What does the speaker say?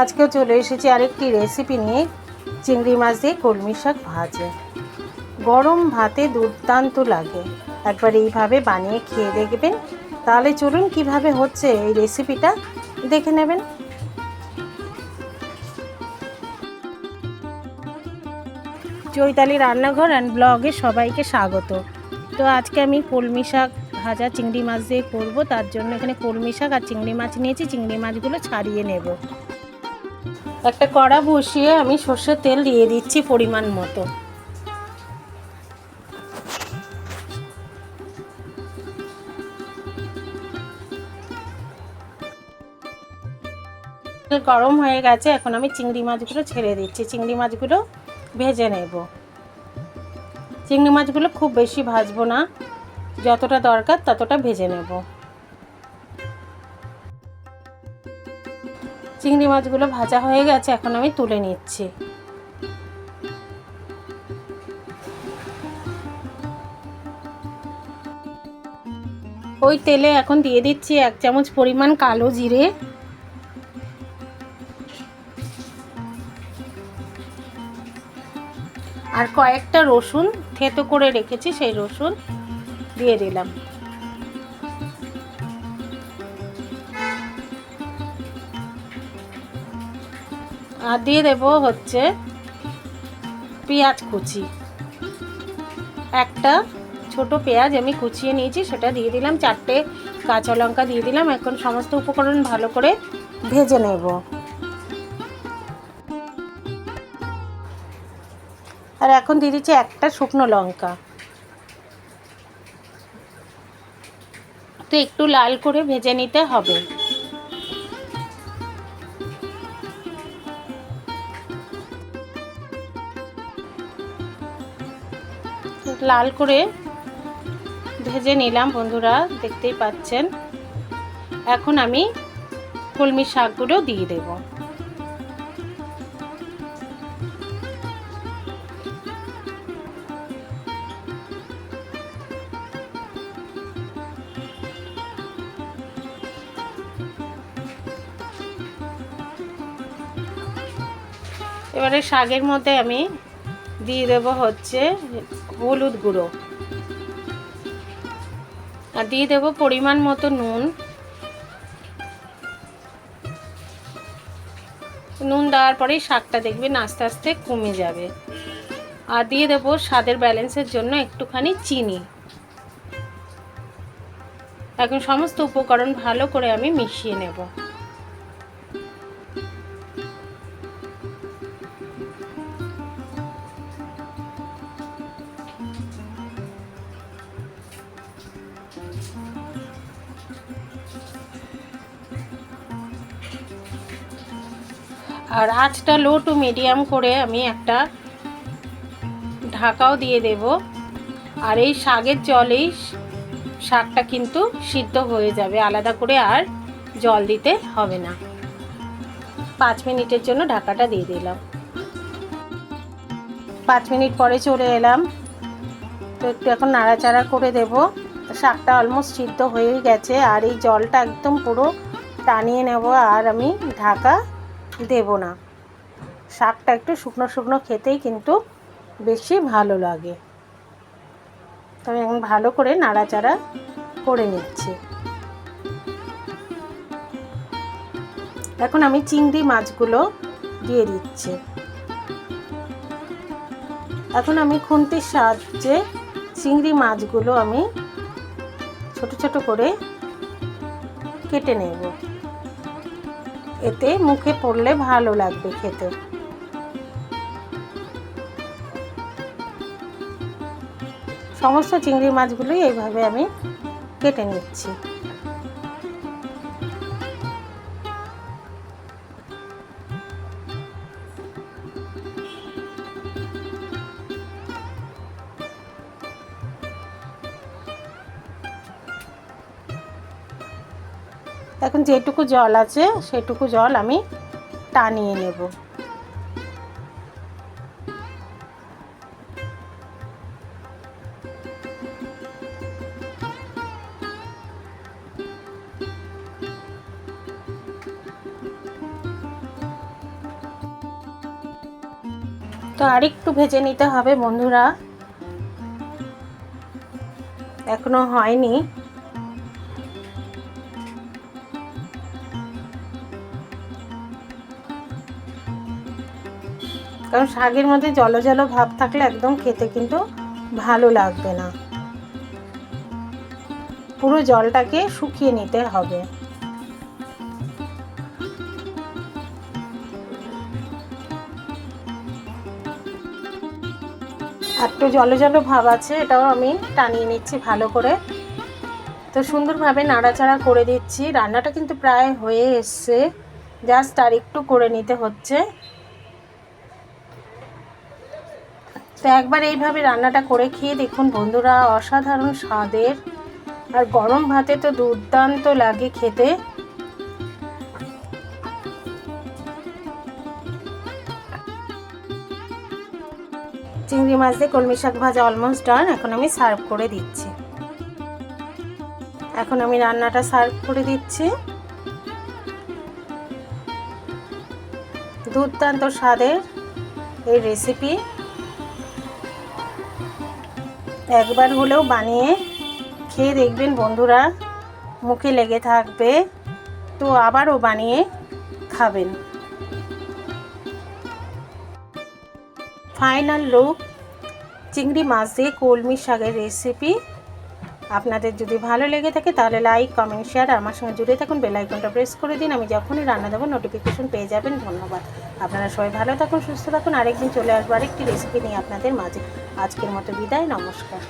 আজকেও চলে এসেছি আরেকটি রেসিপি নিয়ে। চিংড়ি মাছ দিয়ে কলমি শাক ভাজে। গরম ভাতে দুর্দান্ত লাগে। একবার এইভাবে বানিয়ে খেয়ে দেখবেন। তাহলে চলুন কীভাবে হচ্ছে এই রেসিপিটা দেখে নেবেন। চৈতালি রান্নাঘর অ্যান্ড ব্লগে সবাইকে স্বাগত। তো আজকে আমি কলমি শাক ভাজা চিংড়ি মাছ দিয়ে করব, তার জন্য এখানে কলমি শাক আর চিংড়ি মাছ নিয়েছি, চিংড়ি মাছগুলো ছাড়িয়ে নেব। একটা কড়া বসিয়ে আমি সর্ষের তেল দিয়ে দিচ্ছি পরিমাণ মতো। গরম হয়ে গেছে, এখন আমি চিংড়ি মাছগুলো ছেড়ে দিচ্ছি। চিংড়ি মাছগুলো ভেজে নেব। চিংড়ি মাছগুলো খুব বেশি ভাজবো না। যতটা দরকার ততটা ভেজে নেব। চিংড়ি মাছগুলো ভাজা হয়ে গেছে, এখন আমি তুলে নিচ্ছি। ওই তেলে এখন দিয়ে দিচ্ছি এক চামচ পরিমাণ কালো জিরে। আর কয়েকটা রসুন, থেতো করে রেখেছি সেই রসুন। দিয়ে দিলাম। আর দিয়ে দেবো হচ্ছে পেঁয়াজ কুচি। একটা ছোট পেঁয়াজ আমি কুচিয়ে নিয়েছি, সেটা দিয়ে দিলাম। চারটে কাঁচা লঙ্কা দিয়ে দিলাম। এখন সমস্ত উপকরণ ভালো করে ভেজে নেব। আর এখন দিয়ে দিচ্ছি একটা শুকনো লঙ্কা। তো একটু লাল করে ভেজে নিতে হবে। লাল করে ভেজে নিলাম বন্ধুরা, দেখতেই পাচ্ছেন। এখন আমি কলমি শাকগুলো দিয়ে দেব। এবারে শাকের মধ্যে আমি দিয়ে দেব হচ্ছে হলুদ গুঁড়ো। আর দিয়ে দেব পরিমাণ মতো নুন। নুন দেওয়ার পরেই শাকটা দেখবেন আস্তে আস্তে কমে যাবে। আর দিয়ে দেব স্বাদের ব্যালেন্সের জন্য একটুখানি চিনি। এখন সমস্ত উপকরণ ভালো করে আমি মিশিয়ে নেব। আর আঁচটা লো টু মিডিয়াম করে আমি একটা ঢাকাও দিয়ে দেব। আর এই শাকের জলেই শাকটা কিন্তু সিদ্ধ হয়ে যাবে, আলাদা করে আর জল দিতে হবে না। পাঁচ মিনিটের জন্য ঢাকাটা দিয়ে দিলাম। পাঁচ মিনিট পরে চলে এলাম। তো একটু এখন নাড়াচাড়া করে দেব। শাকটা অলমোস্ট সিদ্ধ হয়ে গেছে, আর এই জলটা একদম পুরো টানিয়ে নেব। আর আমি ঢাকা দেব না। শাকটা একটু শুকনো শুকনো খেতেই কিন্তু বেশি ভালো লাগে। তবে এখন ভালো করে নাড়াচাড়া করে নিচ্ছি। এখন আমি চিংড়ি মাছগুলো দিয়ে দিচ্ছি। এখন আমি খুন্তির সাহায্যে চিংড়ি মাছগুলো আমি ছোট ছোট করে কেটে নেব। এতে মুখে পড়লে ভালো লাগবে খেতে। সমস্ত চিংড়ি মাছগুলোই এইভাবে আমি কেটে নিচ্ছি। এখন যেটুকু জল আছে, সেটুকু জল আমি টানিয়ে নেব। তো আরেকটু ভেজে নিতে হবে বন্ধুরা। এখনও হয়নি। কারণ শাকের মধ্যে জল জল ভাব থাকলে একদম খেতে কিন্তু ভালো লাগবে না। পুরো জলটাকে শুকিয়ে নিতে হবে। একটু জল জল ভাব আছে, এটাও আমি টানিয়ে নিচ্ছি ভালো করে। তো সুন্দরভাবে নাড়াচাড়া করে দিচ্ছি। রান্নাটা কিন্তু প্রায় হয়ে এসছে। জাস্ট আর একটু করে নিতে হচ্ছে। তো একবার এইভাবে রান্নাটা করে খেয়ে দেখুন বন্ধুরা, অসাধারণ স্বাদের। আর গরম ভাতে তো দুর্দান্ত লাগে খেতে। চিংড়ি মাছ দিয়ে কলমি শাক ভাজা অলমোস্ট ডান এখন আমি সার্ভ করে দিচ্ছি। এখন আমি রান্নাটা সার্ভ করে দিচ্ছি। দুর্দান্ত স্বাদের এই রেসিপি একবার হলেও বানিয়ে খেয়ে দেখবেন বন্ধুরা, মুখে লেগে থাকবে। তো আবারও বানিয়ে খাবেন। ফাইনাল লুক চিংড়ি মাছ দিয়ে কলমি শাকের রেসিপি আপনাদের যদি ভালো লেগে থাকে তাহলে লাইক কমেন্ট শেয়ার আমার সঙ্গে জুড়ে থাকুন বেলাইকনটা প্রেস করে দিন, আমি যখনই রান্না দেবো নোটিফিকেশন পেয়ে যাবেন, ধন্যবাদ। আপনারা সবাই ভালো থাকুন, সুস্থ থাকুন, আরেকদিন চলে আসব আরেকটি রেসিপি নিয়ে আপনাদের মাঝে। আজকের মতো বিদায়, নমস্কার।